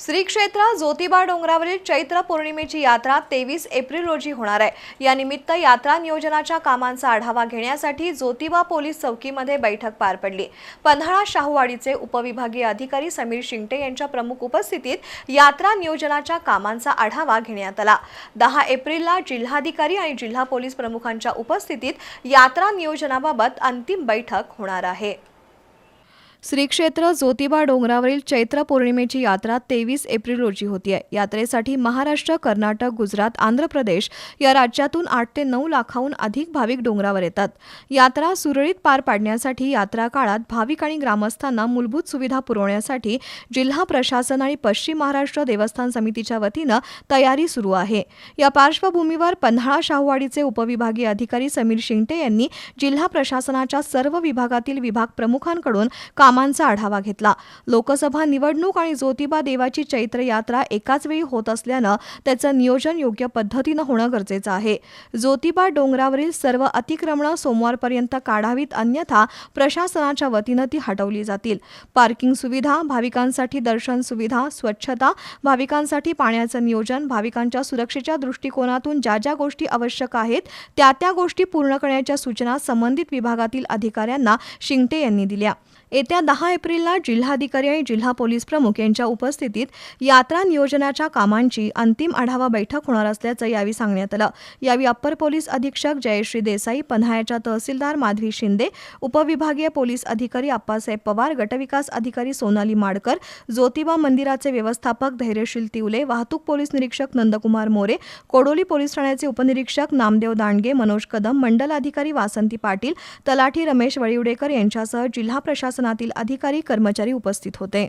श्री क्षेत्र ज्योतिबा डोंगरावरील चैत्र पौर्णिमेची यात्रा तेवीस एप्रिल रोजी होणार आहे. या निमित्त यात्रा नियोजनाच्या कामांचा आढावा घेण्यासाठी ज्योतिबा पोलीस चौकीमध्ये बैठक पार पडली. पन्हाळा शाहूवाडीचे उपविभागीय अधिकारी समीर शिंगटे यांच्या प्रमुख उपस्थितीत यात्रा नियोजनाच्या कामांचा आढावा घेण्यात आला. दहा एप्रिलला जिल्हाधिकारी आणि जिल्हा पोलीस प्रमुखांच्या उपस्थितीत यात्रा नियोजनाबाबत अंतिम बैठक होणार आहे. श्री क्षेत्र ज्योतिबा डोंगरावरील चैत्र पौर्णिमेची यात्रा तेवीस एप्रिल रोजी होती आहे यात्रेसाठी महाराष्ट्र कर्नाटक गुजरात आंध्र प्रदेश या राज्यातून आठ ते नऊ लाखाहून अधिक भाविक डोंगरावर येतात. यात्रा सुरळीत पार पाडण्यासाठी यात्रा काळात भाविक आणि ग्रामस्थांना मूलभूत सुविधा पुरवण्यासाठी जिल्हा प्रशासन आणि पश्चिम महाराष्ट्र देवस्थान समितीच्या वतीनं तयारी सुरू आहे. या पार्श्वभूमीवर पन्हाळा शाहूवाडीचे उपविभागीय अधिकारी समीर शिंगटे यांनी जिल्हा प्रशासनाच्या सर्व विभागातील विभाग प्रमुखांकडून कामांचा आढावा घेतला. लोकसभा निवडणूक आणि ज्योतिबा देवाची चैत्र यात्रा एकाच वेळी होत असल्यानं त्याचं नियोजन योग्य पद्धतीनं होणं गरजेचं आहे. ज्योतिबा डोंगरावरील सर्व अतिक्रमणं सोमवारपर्यंत काढावीत अन्यथा प्रशासनाच्या वतीनं ती हटवली जातील. पार्किंग सुविधा भाविकांसाठी दर्शन सुविधा स्वच्छता भाविकांसाठी पाण्याचं नियोजन भाविकांच्या सुरक्षेच्या दृष्टिकोनातून ज्या ज्या गोष्टी आवश्यक आहेत त्या त्या गोष्टी पूर्ण करण्याच्या सूचना संबंधित विभागातील अधिकाऱ्यांना शिंगटे यांनी दिल्या. येत्या दहा एप्रिलला जिल्हाधिकारी आणि जिल्हा पोलीस प्रमुख यांच्या उपस्थितीत यात्रा नियोजनाच्या कामांची अंतिम आढावा बैठक होणार असल्याचं यावेळी सांगण्यात आलं. यावेळी अप्पर पोलीस अधीक्षक जयश्री देसाई पन्हाळ्याच्या तहसीलदार माधवी शिंदे उपविभागीय पोलीस अधिकारी आप्पासाहेब पवार गटविकास अधिकारी सोनाली माडकर ज्योतिबा मंदिराचे व्यवस्थापक धैर्यशील तिवले वाहतूक पोलीस निरीक्षक नंदकुमार मोरे कोडोली पोलीस ठाण्याचे उपनिरीक्षक नामदेव दांडगे मनोज कदम मंडल अधिकारी वासंती पाटील तलाठी रमेश वळिवडेकर यांच्यासह जिल्हा प्रशासनातील अधिकारी कर्मचारी उपस्थित होते.